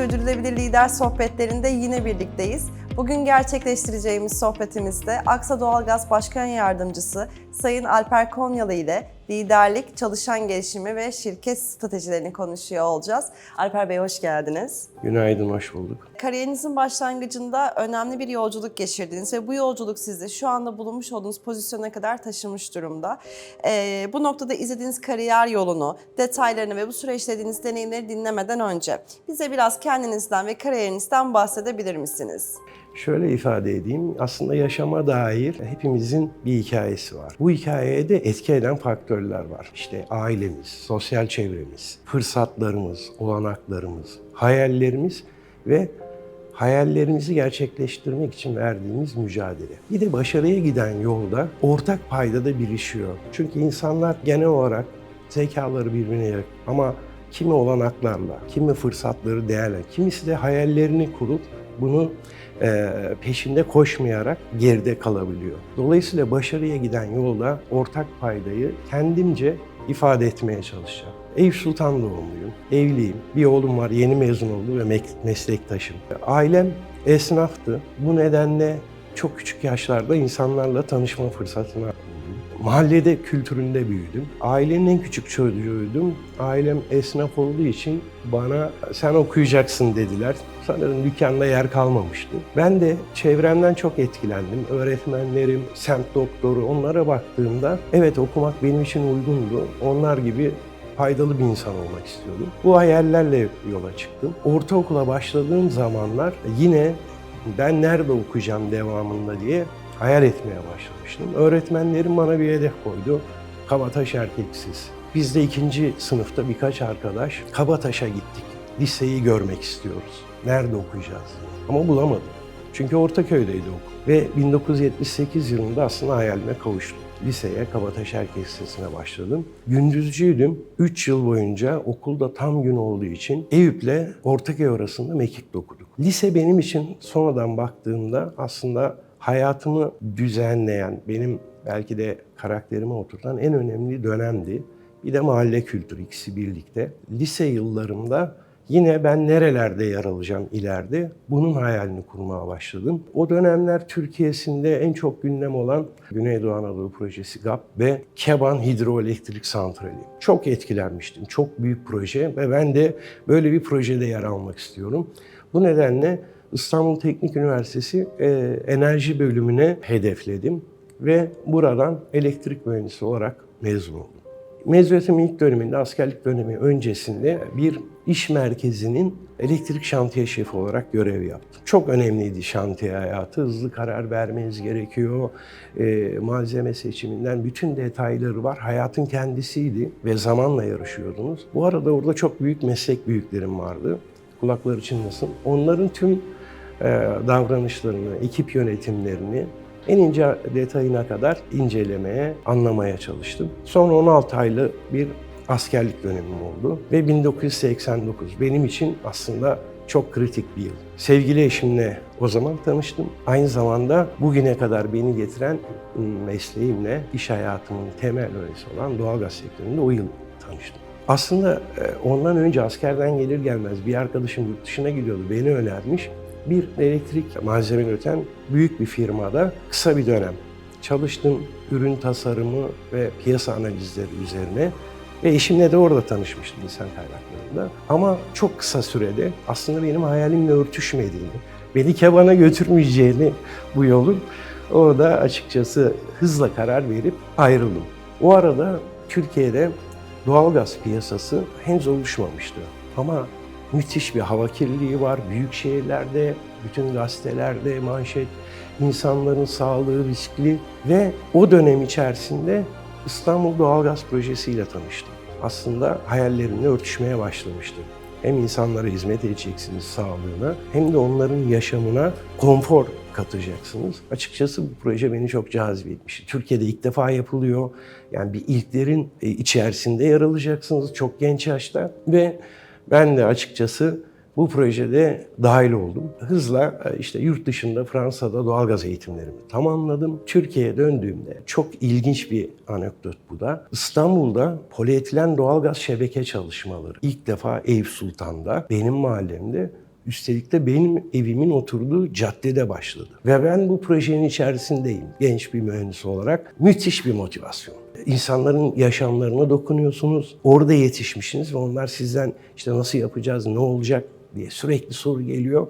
Sürdürülebilir Lider sohbetlerinde yine birlikteyiz. Bugün gerçekleştireceğimiz sohbetimizde Aksa Doğalgaz Başkan Yardımcısı Sayın Alper Konyalı ile liderlik, çalışan gelişimi ve şirket stratejilerini konuşuyor olacağız. Alper Bey hoş geldiniz. Günaydın, hoş bulduk. Kariyerinizin başlangıcında önemli bir yolculuk geçirdiniz ve bu yolculuk sizi şu anda bulunmuş olduğunuz pozisyona kadar taşımış durumda. Ee, bu noktada izlediğiniz kariyer yolunu, detaylarını ve bu süreçte edindiğiniz deneyimleri dinlemeden önce bize biraz kendinizden ve kariyerinizden bahsedebilir misiniz? Şöyle ifade edeyim, aslında yaşama dair hepimizin bir hikayesi var. Bu hikayeye de etki eden faktörler var. İşte ailemiz, sosyal çevremiz, fırsatlarımız, olanaklarımız, hayallerimiz ve hayallerimizi gerçekleştirmek için verdiğimiz mücadele. Bir de başarıya giden yolda ortak paydada birişiyor. Çünkü insanlar genel olarak zekaları birbirine yakın ama kimi olanaklarla, kimi fırsatları değerler, kimisi de hayallerini kurup bunu peşinde koşmayarak geride kalabiliyor. Dolayısıyla başarıya giden yolda ortak paydayı kendimce ifade etmeye çalışacağım. Eyüp Sultan doğumluyum, evliyim, bir oğlum var, yeni mezun oldu ve meslektaşım. Ailem esnaftı. Bu nedenle çok küçük yaşlarda insanlarla tanışma fırsatına. Mahallede kültüründe büyüdüm. Ailenin en küçük çocuğuydum. Ailem esnaf olduğu için bana sen okuyacaksın dediler. Sanırım dükkanda yer kalmamıştı. Ben de çevremden çok etkilendim. Öğretmenlerim, semt doktoru onlara baktığımda evet okumak benim için uygundu. Onlar gibi faydalı bir insan olmak istiyordum. Bu hayallerle yola çıktım. Ortaokula başladığım zamanlar yine ben nerede okuyacağım devamında diye hayal etmeye başlamıştım. Öğretmenlerim bana bir hedef koydu. Kabataş erkeksiz. Biz de ikinci sınıfta birkaç arkadaş Kabataş'a gittik. Liseyi görmek istiyoruz. Nerede okuyacağız diye. Ama bulamadım. Çünkü Ortaköy'deydi okul. Ve 1978 yılında aslında hayalime kavuştum. Liseye Kabataş Erkek Lisesi'ne başladım. Gündüzcüydüm. 3 yıl boyunca okulda tam gün olduğu için Eyüp'le Ortaköy arasında mekikte okuduk. Lise benim için sonradan baktığımda aslında hayatımı düzenleyen, benim belki de karakterime oturtan en önemli dönemdi. Bir de mahalle kültürü ikisi birlikte. Lise yıllarımda yine ben nerelerde yer alacağım ileride bunun hayalini kurmaya başladım. O dönemler Türkiye'sinde en çok gündem olan Güneydoğu Anadolu Projesi GAP ve Keban Hidroelektrik Santrali. Çok etkilenmiştim. Çok büyük proje ve ben de böyle bir projede yer almak istiyorum. Bu nedenle İstanbul Teknik Üniversitesi e, enerji bölümüne hedefledim ve buradan elektrik mühendisi olarak mezun oldum. Mezuniyetimin ilk döneminde, askerlik dönemi öncesinde bir iş merkezinin elektrik şantiye şefi olarak görev yaptım. Çok önemliydi şantiye hayatı. Hızlı karar vermeniz gerekiyor. E, malzeme seçiminden bütün detayları var. Hayatın kendisiydi ve zamanla yarışıyordunuz. Bu arada orada çok büyük meslek büyüklerim vardı. Kulakları çınlasın. Onların tüm e, davranışlarını, ekip yönetimlerini en ince detayına kadar incelemeye, anlamaya çalıştım. Sonra 16 aylı bir askerlik dönemim oldu ve 1989 benim için aslında çok kritik bir yıl. Sevgili eşimle o zaman tanıştım. Aynı zamanda bugüne kadar beni getiren ım, mesleğimle iş hayatımın temel öğesi olan doğalgaz sektöründe o yıl tanıştım. Aslında e, ondan önce askerden gelir gelmez bir arkadaşım yurt dışına gidiyordu, beni önermiş. Bir elektrik malzeme üreten büyük bir firmada kısa bir dönem çalıştım. Ürün tasarımı ve piyasa analizleri üzerine ve eşimle de orada tanışmıştım insan kaynaklarında. Ama çok kısa sürede aslında benim hayalimle örtüşmediğini, beni kebana götürmeyeceğini bu yolun orada açıkçası hızla karar verip ayrıldım. O arada Türkiye'de doğalgaz piyasası henüz oluşmamıştı. Ama müthiş bir hava kirliliği var. Büyük şehirlerde, bütün gazetelerde manşet, insanların sağlığı riskli ve o dönem içerisinde İstanbul Doğalgaz Projesi ile tanıştım. Aslında hayallerimle örtüşmeye başlamıştım. Hem insanlara hizmet edeceksiniz sağlığına hem de onların yaşamına konfor katacaksınız. Açıkçası bu proje beni çok cazip etmişti. Türkiye'de ilk defa yapılıyor. Yani bir ilklerin e, içerisinde yer alacaksınız çok genç yaşta ve ben de açıkçası bu projede dahil oldum. Hızla e, işte yurt dışında Fransa'da doğalgaz eğitimlerimi tamamladım. Türkiye'ye döndüğümde çok ilginç bir anekdot bu da. İstanbul'da polietilen doğalgaz şebeke çalışmaları ilk defa Eyüp Sultan'da benim mahallemde Üstelik de benim evimin oturduğu caddede başladı. Ve ben bu projenin içerisindeyim genç bir mühendis olarak. Müthiş bir motivasyon. İnsanların yaşamlarına dokunuyorsunuz. Orada yetişmişsiniz ve onlar sizden işte nasıl yapacağız, ne olacak diye sürekli soru geliyor.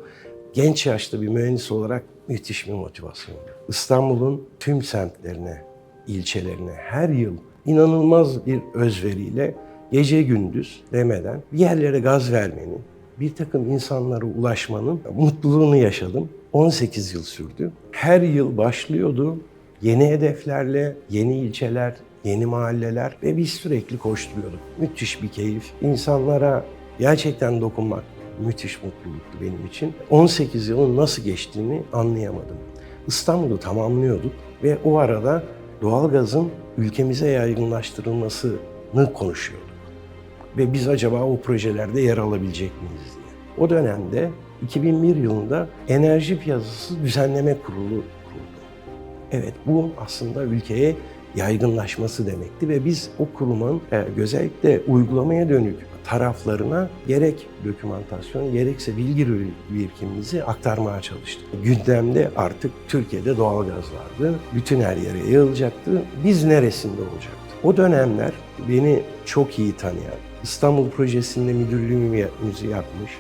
Genç yaşta bir mühendis olarak müthiş bir motivasyon. İstanbul'un tüm semtlerine, ilçelerine her yıl inanılmaz bir özveriyle gece gündüz demeden bir yerlere gaz vermenin, bir takım insanlara ulaşmanın mutluluğunu yaşadım. 18 yıl sürdü. Her yıl başlıyordu yeni hedeflerle, yeni ilçeler, yeni mahalleler ve biz sürekli koşturuyorduk. Müthiş bir keyif. İnsanlara gerçekten dokunmak müthiş mutluluktu benim için. 18 yılın nasıl geçtiğini anlayamadım. İstanbul'u tamamlıyorduk ve o arada doğalgazın ülkemize yaygınlaştırılmasını konuşuyorduk. Ve biz acaba o projelerde yer alabilecek miyiz diye. O dönemde 2001 yılında Enerji Piyasası Düzenleme Kurulu kuruldu. Evet bu aslında ülkeye yaygınlaşması demekti ve biz o kurumun e, özellikle uygulamaya dönük taraflarına gerek dokümantasyon gerekse bilgi birikimimizi aktarmaya çalıştık. Gündemde artık Türkiye'de doğalgaz vardı. Bütün her yere yayılacaktı. Biz neresinde olacaktık? O dönemler beni çok iyi tanıyan, İstanbul Projesi'nde müdürlüğümüzü yapmış,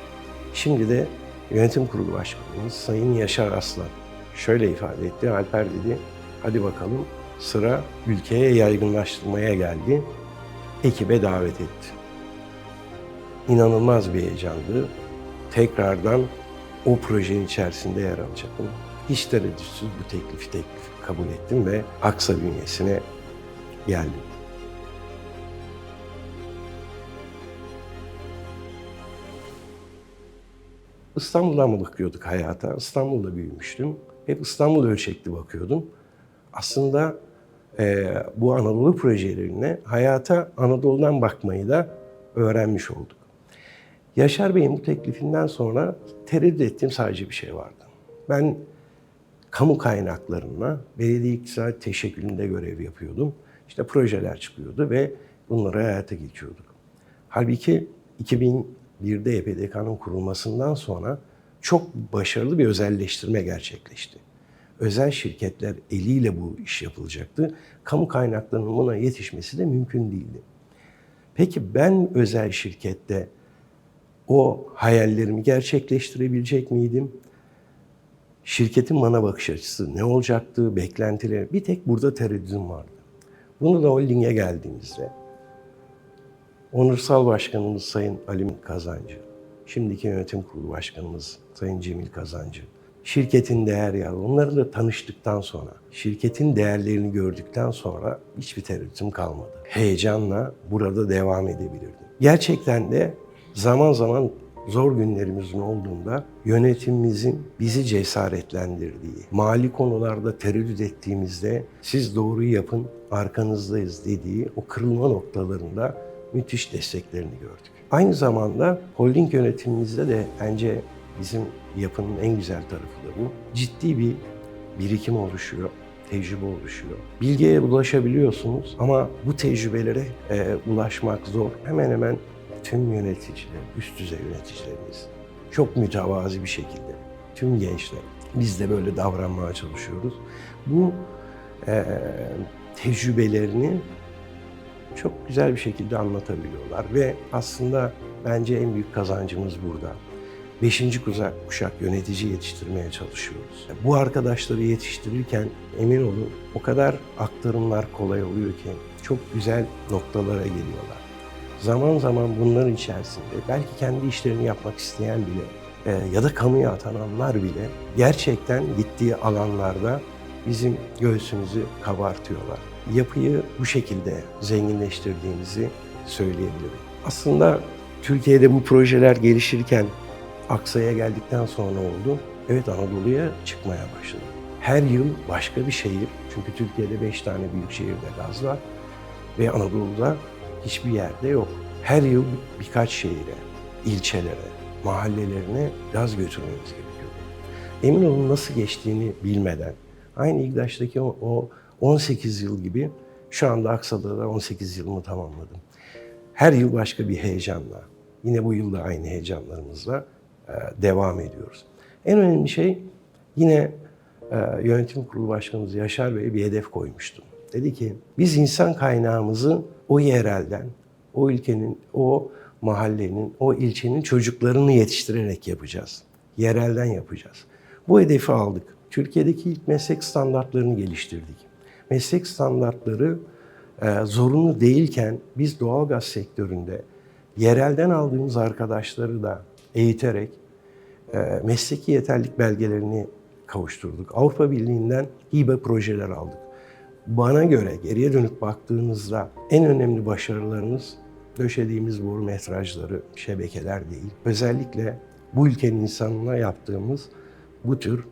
şimdi de yönetim kurulu başkanımız Sayın Yaşar Aslan şöyle ifade etti. Alper dedi, hadi bakalım sıra ülkeye yaygınlaştırmaya geldi. Ekibe davet etti. İnanılmaz bir heyecandı. Tekrardan o projenin içerisinde yer alacaktım. Hiç tereddütsüz bu teklifi teklif kabul ettim ve Aksa bünyesine geldim. İstanbul'dan bakıyorduk hayata? İstanbul'da büyümüştüm. Hep İstanbul ölçekli bakıyordum. Aslında bu Anadolu projelerine hayata Anadolu'dan bakmayı da öğrenmiş olduk. Yaşar Bey'in bu teklifinden sonra tereddüt ettiğim sadece bir şey vardı. Ben kamu kaynaklarına belediye iktisat teşekkülünde görev yapıyordum. İşte projeler çıkıyordu ve bunları hayata geçiyorduk. Halbuki 2001'de EPDK'nın kurulmasından sonra çok başarılı bir özelleştirme gerçekleşti. Özel şirketler eliyle bu iş yapılacaktı. Kamu kaynaklarının buna yetişmesi de mümkün değildi. Peki ben özel şirkette o hayallerimi gerçekleştirebilecek miydim? Şirketin bana bakış açısı ne olacaktı, beklentileri. Bir tek burada tereddütüm vardı. Bunu da holdinge geldiğimizde onursal başkanımız Sayın Alim Kazancı, şimdiki yönetim kurulu başkanımız Sayın Cemil Kazancı, şirketin değer ya onları da tanıştıktan sonra, şirketin değerlerini gördükten sonra hiçbir tereddütüm kalmadı. Heyecanla burada devam edebilirdim. Gerçekten de zaman zaman zor günlerimizin olduğunda yönetimimizin bizi cesaretlendirdiği, mali konularda tereddüt ettiğimizde siz doğruyu yapın, arkanızdayız dediği o kırılma noktalarında müthiş desteklerini gördük. Aynı zamanda holding yönetimimizde de bence bizim yapının en güzel tarafı da bu. Ciddi bir birikim oluşuyor, tecrübe oluşuyor. Bilgiye ulaşabiliyorsunuz ama bu tecrübelere e, ulaşmak zor. Hemen hemen tüm yöneticiler, üst düzey yöneticilerimiz çok mütevazi bir şekilde, tüm gençler biz de böyle davranmaya çalışıyoruz. Bu e, tecrübelerini çok güzel bir şekilde anlatabiliyorlar ve aslında bence en büyük kazancımız burada. Beşinci kuşak, kuşak yönetici yetiştirmeye çalışıyoruz. Bu arkadaşları yetiştirirken emin olun o kadar aktarımlar kolay oluyor ki çok güzel noktalara geliyorlar. Zaman zaman bunların içerisinde belki kendi işlerini yapmak isteyen bile e, ya da kamuya atananlar bile gerçekten gittiği alanlarda bizim göğsümüzü kabartıyorlar. Yapıyı bu şekilde zenginleştirdiğimizi söyleyebilirim. Aslında Türkiye'de bu projeler gelişirken Aksa'ya geldikten sonra oldu. Evet Anadolu'ya çıkmaya başladı. Her yıl başka bir şehir. Çünkü Türkiye'de beş tane büyük şehirde gaz var. Ve Anadolu'da hiçbir yerde yok. Her yıl birkaç şehire, ilçelere, mahallelerine gaz götürmemiz gerekiyor. Emin olun nasıl geçtiğini bilmeden, aynı İGDAŞ'taki o, o 18 yıl gibi şu anda Aksa'da da 18 yılımı tamamladım. Her yıl başka bir heyecanla, yine bu yıl da aynı heyecanlarımızla devam ediyoruz. En önemli şey yine e, yönetim kurulu başkanımız Yaşar Bey bir hedef koymuştu. Dedi ki biz insan kaynağımızı o yerelden, o ülkenin, o mahallenin, o ilçenin çocuklarını yetiştirerek yapacağız. Yerelden yapacağız. Bu hedefi aldık. Türkiye'deki ilk meslek standartlarını geliştirdik. Meslek standartları e, zorunlu değilken biz doğalgaz sektöründe yerelden aldığımız arkadaşları da eğiterek e, mesleki yeterlik belgelerini kavuşturduk. Avrupa Birliği'nden hibe projeler aldık. Bana göre geriye dönüp baktığınızda en önemli başarılarımız döşediğimiz boru metrajları, şebekeler değil. Özellikle bu ülkenin insanına yaptığımız bu tür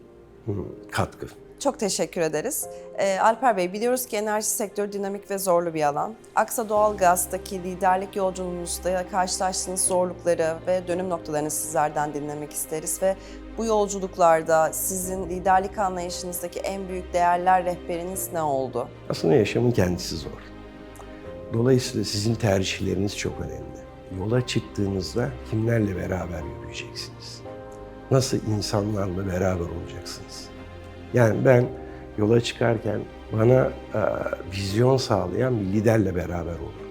katkı. Çok teşekkür ederiz. Ee, Alper Bey biliyoruz ki enerji sektörü dinamik ve zorlu bir alan. Aksa Doğalgaz'daki liderlik yolculuğunuzda karşılaştığınız zorlukları ve dönüm noktalarını sizlerden dinlemek isteriz ve bu yolculuklarda sizin liderlik anlayışınızdaki en büyük değerler rehberiniz ne oldu? Aslında yaşamın kendisi zor. Dolayısıyla sizin tercihleriniz çok önemli. Yola çıktığınızda kimlerle beraber yürüyeceksiniz? Nasıl insanlarla beraber olacaksınız? Yani ben yola çıkarken bana e, vizyon sağlayan bir liderle beraber oldum.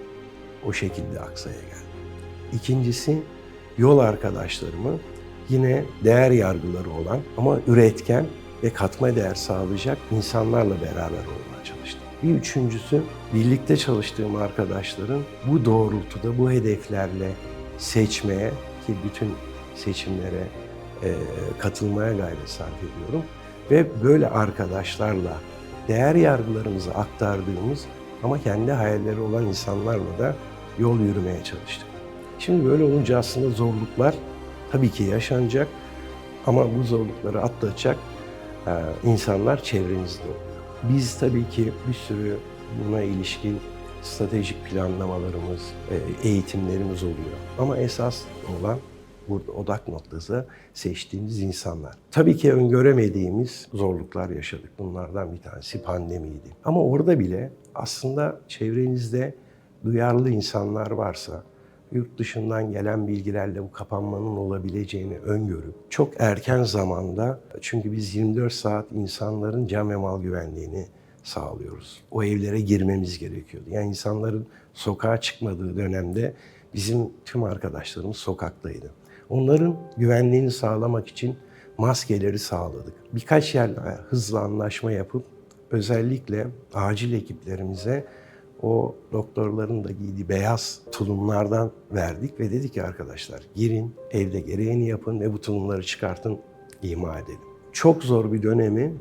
O şekilde Aksa'ya geldim. İkincisi yol arkadaşlarımı yine değer yargıları olan ama üretken ve katma değer sağlayacak insanlarla beraber olmaya çalıştım. Bir üçüncüsü birlikte çalıştığım arkadaşların bu doğrultuda bu hedeflerle seçmeye ki bütün seçimlere e, katılmaya gayret sarf ediyorum ve böyle arkadaşlarla değer yargılarımızı aktardığımız ama kendi hayalleri olan insanlarla da yol yürümeye çalıştık. Şimdi böyle olunca aslında zorluklar tabii ki yaşanacak ama bu zorlukları atlatacak e, insanlar çevrenizde oluyor. Biz tabii ki bir sürü buna ilişkin stratejik planlamalarımız, e, eğitimlerimiz oluyor. Ama esas olan burada odak noktası seçtiğimiz insanlar. Tabii ki öngöremediğimiz zorluklar yaşadık. Bunlardan bir tanesi pandemiydi. Ama orada bile aslında çevrenizde duyarlı insanlar varsa, yurt dışından gelen bilgilerle bu kapanmanın olabileceğini öngörüp çok erken zamanda çünkü biz 24 saat insanların can ve mal güvenliğini sağlıyoruz. O evlere girmemiz gerekiyordu. Yani insanların sokağa çıkmadığı dönemde bizim tüm arkadaşlarımız sokaktaydı. Onların güvenliğini sağlamak için maskeleri sağladık. Birkaç yerle hızlı anlaşma yapıp özellikle acil ekiplerimize o doktorların da giydiği beyaz tulumlardan verdik ve dedik ki arkadaşlar girin evde gereğini yapın ve bu tulumları çıkartın ima edelim. Çok zor bir dönemi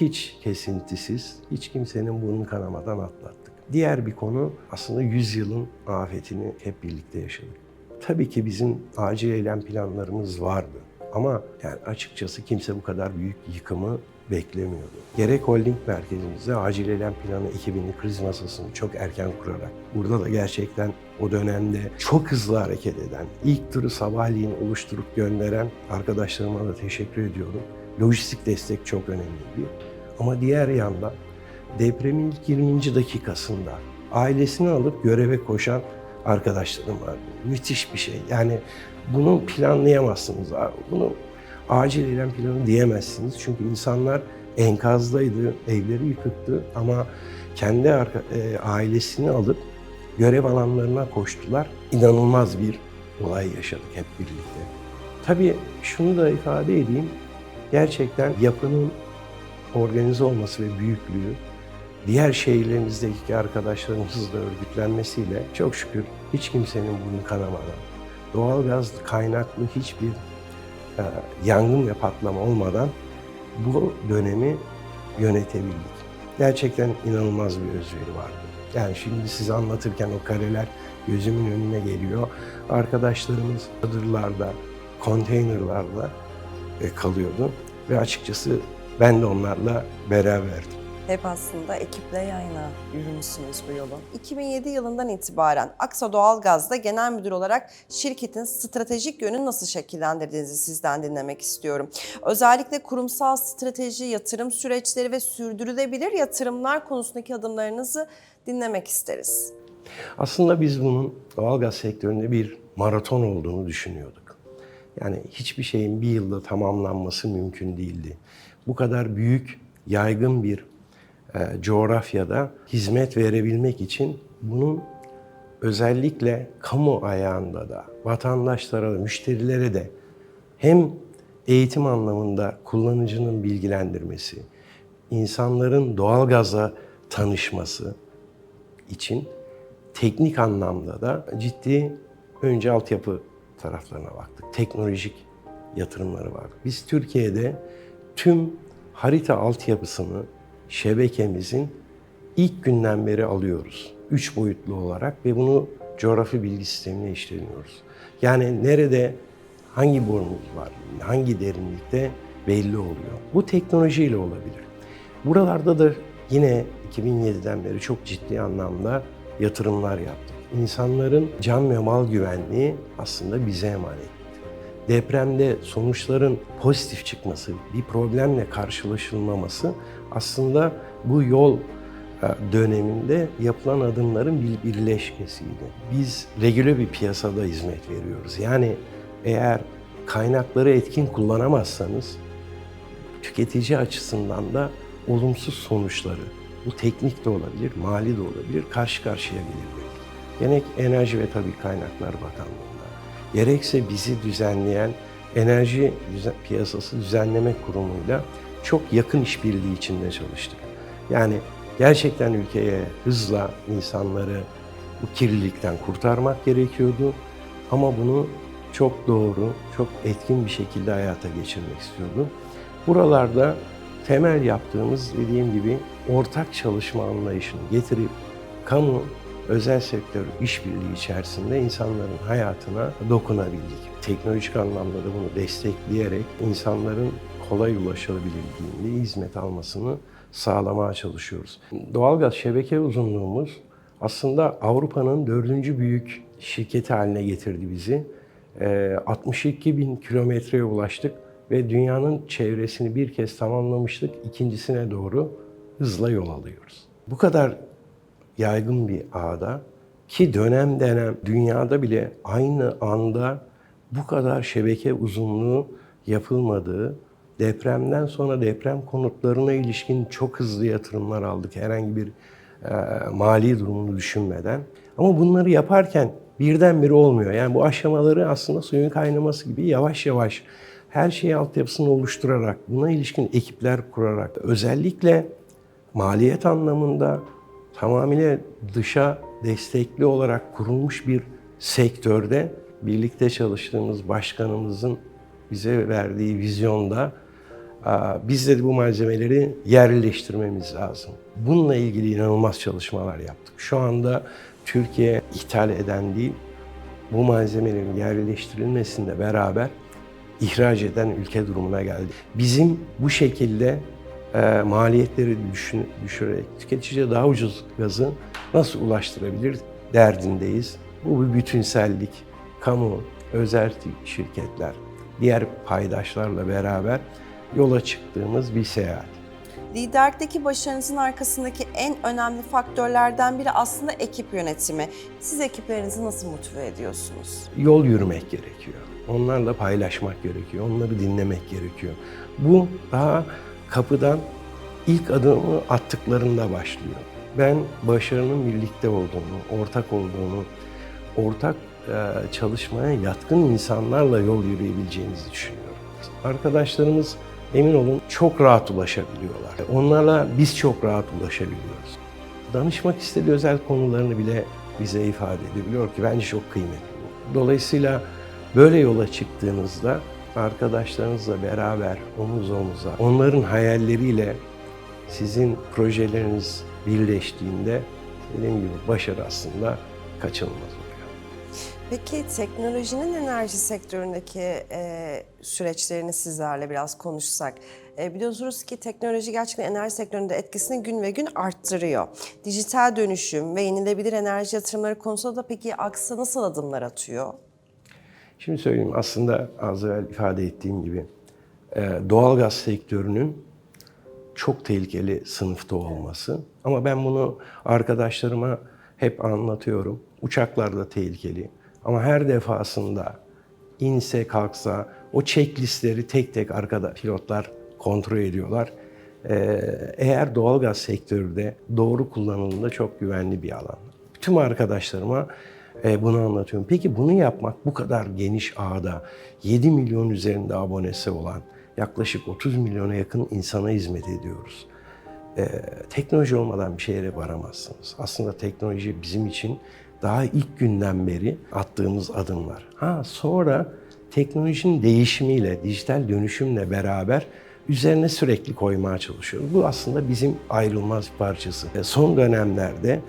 hiç kesintisiz, hiç kimsenin burnu kanamadan atlattık. Diğer bir konu aslında 100 yılın afetini hep birlikte yaşadık. Tabii ki bizim acil eylem planlarımız vardı. Ama yani açıkçası kimse bu kadar büyük yıkımı beklemiyordu. Gerek holding merkezimizde acil eylem planı ekibini, kriz masasını çok erken kurarak, burada da gerçekten o dönemde çok hızlı hareket eden, ilk turu sabahleyin oluşturup gönderen arkadaşlarıma da teşekkür ediyorum. Lojistik destek çok önemliydi. Ama diğer yandan depremin ilk 20. dakikasında ailesini alıp göreve koşan arkadaşlarım var. Müthiş bir şey. Yani bunu planlayamazsınız. Bunu acil eylem planı diyemezsiniz. Çünkü insanlar enkazdaydı, evleri yıkıktı ama kendi arka, e, ailesini alıp görev alanlarına koştular. İnanılmaz bir olay yaşadık hep birlikte. Tabii şunu da ifade edeyim. Gerçekten yapının organize olması ve büyüklüğü diğer şehirlerimizdeki arkadaşlarımızla örgütlenmesiyle çok şükür hiç kimsenin burnu kanamadan, doğalgaz kaynaklı hiçbir e, yangın ve patlama olmadan bu dönemi yönetebildik. Gerçekten inanılmaz bir özveri vardı. Yani şimdi size anlatırken o kareler gözümün önüne geliyor. Arkadaşlarımız çadırlarda, konteynerlarda e, kalıyordu ve açıkçası ben de onlarla beraberdim. Hep aslında ekiple yan yana yürümüşsünüz bu yolu. 2007 yılından itibaren Aksa Doğalgaz'da genel müdür olarak şirketin stratejik yönünü nasıl şekillendirdiğinizi sizden dinlemek istiyorum. Özellikle kurumsal strateji, yatırım süreçleri ve sürdürülebilir yatırımlar konusundaki adımlarınızı dinlemek isteriz. Aslında biz bunun doğalgaz sektöründe bir maraton olduğunu düşünüyorduk. Yani hiçbir şeyin bir yılda tamamlanması mümkün değildi. Bu kadar büyük, yaygın bir coğrafyada hizmet verebilmek için bunun özellikle kamu ayağında da vatandaşlara da müşterilere de hem eğitim anlamında kullanıcının bilgilendirmesi, insanların doğalgazla tanışması için teknik anlamda da ciddi önce altyapı taraflarına baktık. Teknolojik yatırımları var. Biz Türkiye'de tüm harita altyapısını şebekemizin ilk günden beri alıyoruz. Üç boyutlu olarak ve bunu coğrafi bilgi sistemine işleniyoruz. Yani nerede hangi borumuz var, hangi derinlikte belli oluyor. Bu teknolojiyle olabilir. Buralarda da yine 2007'den beri çok ciddi anlamda yatırımlar yaptık. İnsanların can ve mal güvenliği aslında bize emanet. Depremde sonuçların pozitif çıkması, bir problemle karşılaşılmaması aslında bu yol e, döneminde yapılan adımların bir birleşkesiydi. Biz regüle bir piyasada hizmet veriyoruz. Yani eğer kaynakları etkin kullanamazsanız tüketici açısından da olumsuz sonuçları, bu teknik de olabilir, mali de olabilir, karşı karşıya gelebilir. Gerek Enerji ve Tabii Kaynaklar Bakanlığı'nda, gerekse bizi düzenleyen Enerji Piyasası Düzenleme Kurumu'yla çok yakın işbirliği içinde çalıştık. Yani gerçekten ülkeye hızla insanları bu kirlilikten kurtarmak gerekiyordu. Ama bunu çok doğru, çok etkin bir şekilde hayata geçirmek istiyordu. Buralarda temel yaptığımız dediğim gibi ortak çalışma anlayışını getirip kamu özel sektör işbirliği içerisinde insanların hayatına dokunabildik. Teknolojik anlamda da bunu destekleyerek insanların kolay ulaşılabildiğinde hizmet almasını sağlamaya çalışıyoruz. Doğalgaz şebeke uzunluğumuz aslında Avrupa'nın dördüncü büyük şirketi haline getirdi bizi. Ee, 62 bin kilometreye ulaştık ve dünyanın çevresini bir kez tamamlamıştık. İkincisine doğru hızla yol alıyoruz. Bu kadar yaygın bir ağda ki dönem dönem dünyada bile aynı anda bu kadar şebeke uzunluğu yapılmadığı, depremden sonra deprem konutlarına ilişkin çok hızlı yatırımlar aldık herhangi bir e, mali durumunu düşünmeden. Ama bunları yaparken birdenbire olmuyor. Yani bu aşamaları aslında suyun kaynaması gibi yavaş yavaş her şeyi altyapısını oluşturarak, buna ilişkin ekipler kurarak, özellikle maliyet anlamında tamamıyla dışa destekli olarak kurulmuş bir sektörde birlikte çalıştığımız başkanımızın bize verdiği vizyonda biz de bu malzemeleri yerleştirmemiz lazım. Bununla ilgili inanılmaz çalışmalar yaptık. Şu anda Türkiye ithal eden değil, bu malzemelerin yerleştirilmesinde beraber ihraç eden ülke durumuna geldi. Bizim bu şekilde e, maliyetleri düşün, düşürerek tüketiciye daha ucuz gazı nasıl ulaştırabilir derdindeyiz. Bu bir bütünsellik. Kamu, özel şirketler, diğer paydaşlarla beraber yola çıktığımız bir seyahat. Liderlikteki başarınızın arkasındaki en önemli faktörlerden biri aslında ekip yönetimi. Siz ekiplerinizi nasıl motive ediyorsunuz? Yol yürümek gerekiyor. Onlarla paylaşmak gerekiyor. Onları dinlemek gerekiyor. Bu daha kapıdan ilk adımı attıklarında başlıyor. Ben başarının birlikte olduğunu, ortak olduğunu, ortak e, çalışmaya yatkın insanlarla yol yürüyebileceğimizi düşünüyorum. Arkadaşlarımız emin olun çok rahat ulaşabiliyorlar. Onlarla biz çok rahat ulaşabiliyoruz. Danışmak istediği özel konularını bile bize ifade edebiliyor ki bence çok kıymetli. Dolayısıyla böyle yola çıktığınızda arkadaşlarınızla beraber omuz omuza, onların hayalleriyle sizin projeleriniz birleştiğinde dediğim gibi başarı aslında kaçınılmaz. Peki teknolojinin enerji sektöründeki e, süreçlerini sizlerle biraz konuşsak. E, biliyorsunuz ki teknoloji gerçekten enerji sektöründe etkisini gün ve gün arttırıyor. Dijital dönüşüm ve yenilebilir enerji yatırımları konusunda da peki Aksa nasıl adımlar atıyor? Şimdi söyleyeyim aslında az evvel ifade ettiğim gibi e, doğalgaz sektörünün çok tehlikeli sınıfta olması. Ama ben bunu arkadaşlarıma hep anlatıyorum. Uçaklar da tehlikeli. Ama her defasında inse kalksa o checklistleri tek tek arkada pilotlar kontrol ediyorlar. Ee, eğer doğalgaz sektörü de doğru kullanıldığında çok güvenli bir alan. Tüm arkadaşlarıma e, bunu anlatıyorum. Peki bunu yapmak bu kadar geniş ağda 7 milyon üzerinde abonesi olan yaklaşık 30 milyona yakın insana hizmet ediyoruz. Ee, teknoloji olmadan bir şeye varamazsınız. Aslında teknoloji bizim için daha ilk günden beri attığımız adımlar. Ha sonra teknolojinin değişimiyle, dijital dönüşümle beraber üzerine sürekli koymaya çalışıyoruz. Bu aslında bizim ayrılmaz parçası. E, Son dönemlerde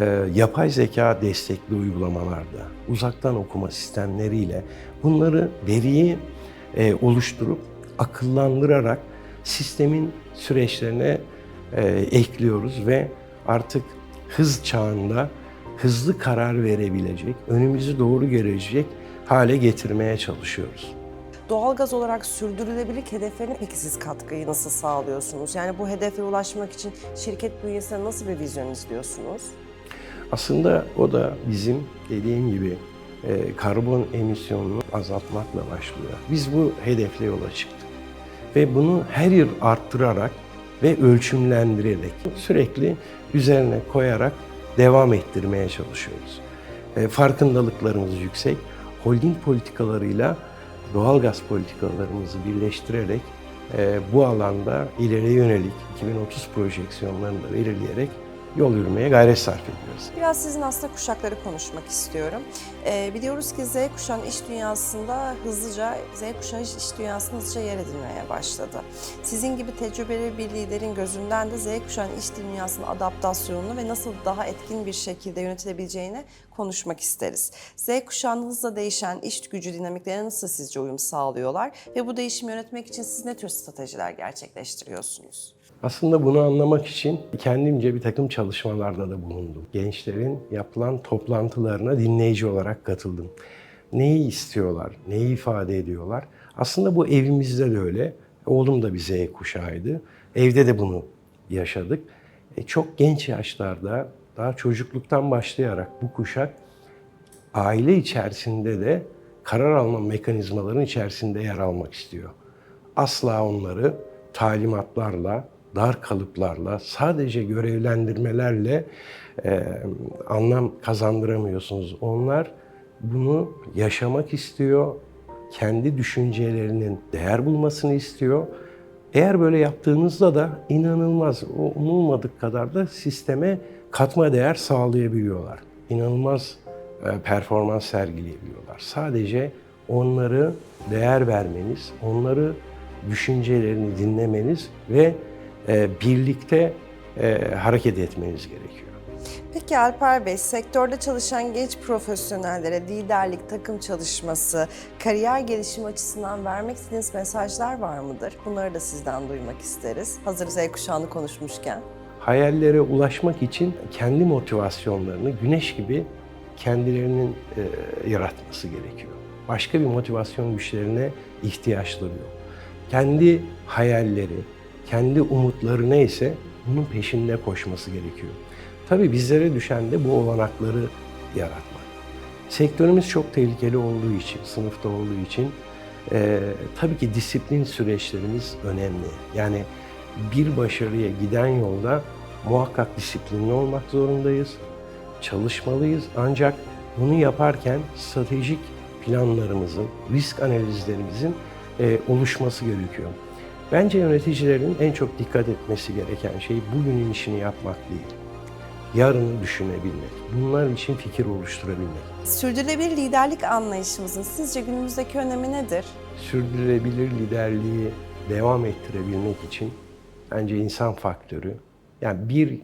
e, yapay zeka destekli uygulamalarda, uzaktan okuma sistemleriyle bunları veriyi e, oluşturup akıllandırarak sistemin süreçlerine e, ekliyoruz ve artık hız çağında hızlı karar verebilecek, önümüzü doğru görecek hale getirmeye çalışıyoruz. Doğalgaz olarak sürdürülebilirlik hedeflerine peki siz katkıyı nasıl sağlıyorsunuz? Yani bu hedefe ulaşmak için şirket bünyesinde nasıl bir vizyon izliyorsunuz? Aslında o da bizim dediğim gibi e, karbon emisyonunu azaltmakla başlıyor. Biz bu hedefle yola çıktık. Ve bunu her yıl arttırarak ve ölçümlendirerek sürekli üzerine koyarak devam ettirmeye çalışıyoruz. E, farkındalıklarımız yüksek. Holding politikalarıyla doğalgaz politikalarımızı birleştirerek e, bu alanda ileriye yönelik 2030 projeksiyonlarını da belirleyerek yol yürümeye gayret sarf ediyoruz. Biraz sizin aslında kuşakları konuşmak istiyorum. Ee, biliyoruz ki Z kuşağının iş dünyasında hızlıca, Z kuşağı iş dünyasında hızlıca yer edinmeye başladı. Sizin gibi tecrübeli bir liderin gözünden de Z kuşağının iş dünyasının adaptasyonunu ve nasıl daha etkin bir şekilde yönetilebileceğini konuşmak isteriz. Z kuşağının hızla değişen iş gücü dinamiklerine nasıl sizce uyum sağlıyorlar ve bu değişimi yönetmek için siz ne tür stratejiler gerçekleştiriyorsunuz? Aslında bunu anlamak için kendimce bir takım çalışmalarda da bulundum. Gençlerin yapılan toplantılarına dinleyici olarak katıldım. Neyi istiyorlar, neyi ifade ediyorlar? Aslında bu evimizde de öyle. Oğlum da bir Z kuşağıydı. Evde de bunu yaşadık. E, çok genç yaşlarda, daha çocukluktan başlayarak bu kuşak aile içerisinde de karar alma mekanizmalarının içerisinde yer almak istiyor. Asla onları talimatlarla, dar kalıplarla, sadece görevlendirmelerle e, anlam kazandıramıyorsunuz. Onlar bunu yaşamak istiyor, kendi düşüncelerinin değer bulmasını istiyor. Eğer böyle yaptığınızda da inanılmaz, umulmadık kadar da sisteme katma değer sağlayabiliyorlar. İnanılmaz e, performans sergileyebiliyorlar. Sadece onları değer vermeniz, onları düşüncelerini dinlemeniz ve birlikte e, hareket etmeniz gerekiyor. Peki Alper Bey, sektörde çalışan genç profesyonellere liderlik, takım çalışması, kariyer gelişimi açısından vermek istediğiniz mesajlar var mıdır? Bunları da sizden duymak isteriz. Hazır Z kuşağını konuşmuşken. Hayallere ulaşmak için kendi motivasyonlarını güneş gibi kendilerinin e, yaratması gerekiyor. Başka bir motivasyon güçlerine ihtiyaçları yok. Kendi hayalleri, kendi umutları neyse bunun peşinde koşması gerekiyor. Tabii bizlere düşen de bu olanakları yaratmak. Sektörümüz çok tehlikeli olduğu için, sınıfta olduğu için e, tabii ki disiplin süreçlerimiz önemli. Yani bir başarıya giden yolda muhakkak disiplinli olmak zorundayız. Çalışmalıyız ancak bunu yaparken stratejik planlarımızın, risk analizlerimizin e, oluşması gerekiyor. Bence yöneticilerin en çok dikkat etmesi gereken şey bugünün işini yapmak değil. Yarını düşünebilmek. Bunlar için fikir oluşturabilmek. Sürdürülebilir liderlik anlayışımızın sizce günümüzdeki önemi nedir? Sürdürülebilir liderliği devam ettirebilmek için bence insan faktörü, yani bir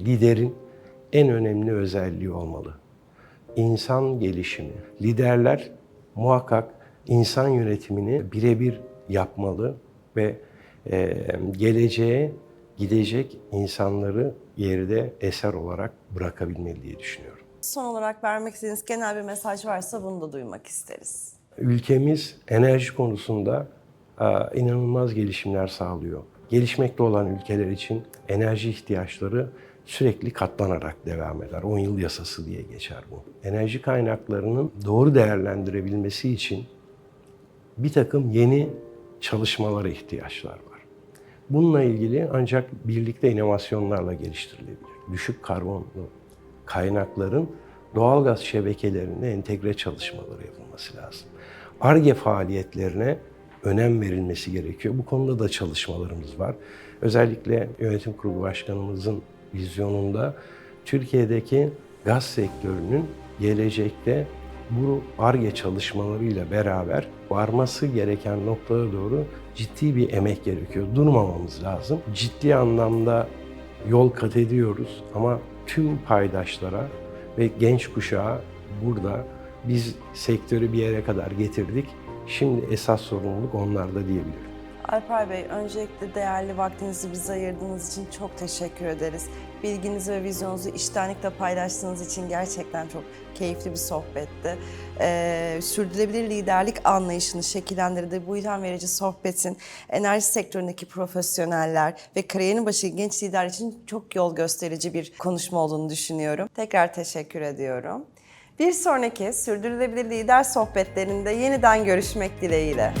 liderin en önemli özelliği olmalı. İnsan gelişimi. Liderler muhakkak insan yönetimini birebir yapmalı ve e, geleceğe gidecek insanları geride eser olarak bırakabilmeli diye düşünüyorum. Son olarak vermek istediğiniz genel bir mesaj varsa bunu da duymak isteriz. Ülkemiz enerji konusunda inanılmaz gelişimler sağlıyor. Gelişmekte olan ülkeler için enerji ihtiyaçları sürekli katlanarak devam eder. 10 yıl yasası diye geçer bu. Enerji kaynaklarının doğru değerlendirebilmesi için bir takım yeni çalışmalara ihtiyaçlar var. Bununla ilgili ancak birlikte inovasyonlarla geliştirilebilir. Düşük karbonlu kaynakların doğalgaz şebekelerine entegre çalışmaları yapılması lazım. ARGE faaliyetlerine önem verilmesi gerekiyor. Bu konuda da çalışmalarımız var. Özellikle yönetim kurulu başkanımızın vizyonunda Türkiye'deki gaz sektörünün gelecekte bu ARGE çalışmalarıyla beraber varması gereken noktada doğru ciddi bir emek gerekiyor. Durmamamız lazım. Ciddi anlamda yol kat ediyoruz ama tüm paydaşlara ve genç kuşağa burada biz sektörü bir yere kadar getirdik. Şimdi esas sorumluluk onlarda diyebilirim. Alper Bey, öncelikle değerli vaktinizi bize ayırdığınız için çok teşekkür ederiz. Bilginizi ve vizyonunuzu içtenlikle paylaştığınız için gerçekten çok keyifli bir sohbetti. Ee, sürdürülebilir liderlik anlayışını şekillendirdiği bu ilham verici sohbetin enerji sektöründeki profesyoneller ve kariyerin başı genç lider için çok yol gösterici bir konuşma olduğunu düşünüyorum. Tekrar teşekkür ediyorum. Bir sonraki sürdürülebilir lider sohbetlerinde yeniden görüşmek dileğiyle.